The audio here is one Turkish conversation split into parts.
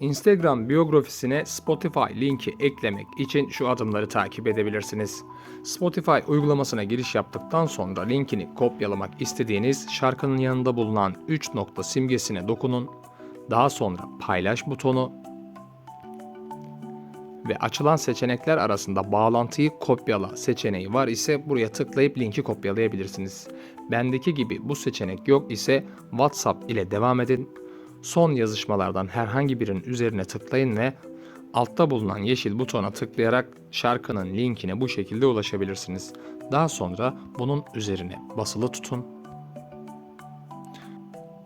Instagram biyografisine Spotify linki eklemek için şu adımları takip edebilirsiniz. Spotify uygulamasına giriş yaptıktan sonra linkini kopyalamak istediğiniz şarkının yanında bulunan 3 nokta simgesine dokunun. Daha sonra paylaş butonu ve açılan seçenekler arasında bağlantıyı kopyala seçeneği var ise buraya tıklayıp linki kopyalayabilirsiniz. Bendeki gibi bu seçenek yok ise WhatsApp ile devam edin. Son yazışmalardan herhangi birinin üzerine tıklayın ve altta bulunan yeşil butona tıklayarak şarkının linkine bu şekilde ulaşabilirsiniz. Daha sonra bunun üzerine basılı tutun.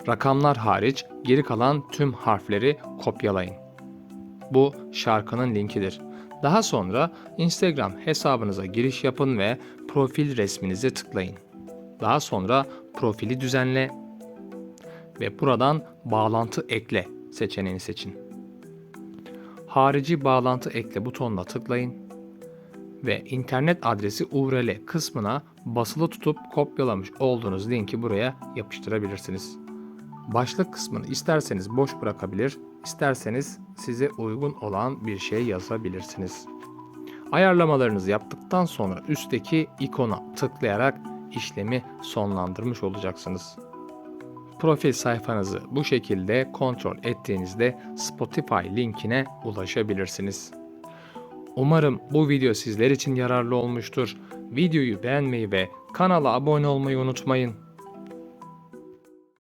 Rakamlar hariç geri kalan tüm harfleri kopyalayın. Bu şarkının linkidir. Daha sonra Instagram hesabınıza giriş yapın ve profil resminize tıklayın. Daha sonra profili düzenle ve buradan bağlantı ekle seçeneğini seçin. Harici bağlantı ekle butonuna tıklayın ve internet adresi URL kısmına basılı tutup kopyalamış olduğunuz linki buraya yapıştırabilirsiniz. Başlık kısmını isterseniz boş bırakabilir, isterseniz size uygun olan bir şey yazabilirsiniz. Ayarlamalarınızı yaptıktan sonra üstteki ikona tıklayarak işlemi sonlandırmış olacaksınız. Profil sayfanızı bu şekilde kontrol ettiğinizde Spotify linkine ulaşabilirsiniz. Umarım bu video sizler için yararlı olmuştur. Videoyu beğenmeyi ve kanala abone olmayı unutmayın.